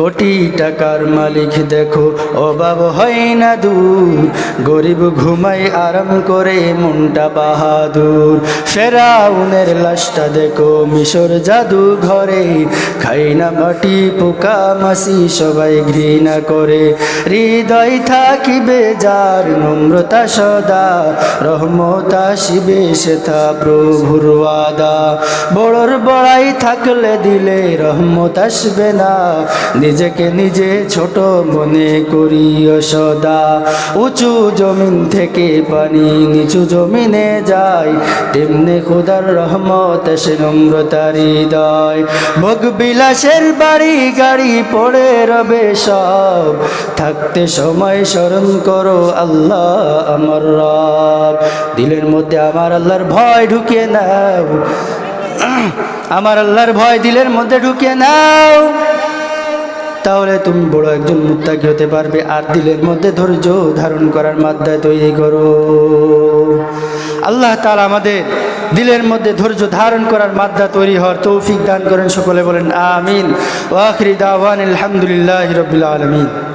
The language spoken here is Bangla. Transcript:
কোটি টাকার মালিক দেখো, অভাব হয় না দূর। গরিব ঘুমাই আরাম করে মনটা বাহাদুর। ফেরাউনের লাশটা দেখো, মিশর জাদু ঘরে। খাই না মাটি, পোকা মাসি সবাই ঘৃণা করে। হৃদয় থাকিবে যার নম্রতা সদা। রহমতা শিবে সেথা প্রভুর ওয়াদা। বড়র বড়াই থাকলে দিলে রহমত আসবে না। নিজেকে নিজে ছোট মনে করি সদা। উঁচু জমিন থেকে পানি নিচু জমিনে যায়। তেমনি খোদার রহমত সে নম্রতার হৃদয়। ভোগ বিলাসের বাড়ি গাড়ি পড়ে রবে সব। থাকতে সময় স্মরণ করো আল্লাহ আমার রব। দিলের মধ্যে আমার আল্লাহর ভয় ঢুকিয়ে নাও। আমার আল্লাহর ভয় দিলের মধ্যে ঢুকিয়ে নাও। তাহলে তুমি বড় একজন মুত্তাকি হতে পারবে। আর দিলের মধ্যে ধৈর্য ধারণ করার মাধ্যায় তৈরি করো। আল্লাহ তালা আমাদের দিলের মধ্যে ধৈর্য ধারণ করার মাধ্যা তৈরি হওয়ার তৌফিক দান করেন। সকলে বলেন, আমিন। ওয়াখরি দাওয়ান আলহামদুলিল্লাহ রবিল আলমিন।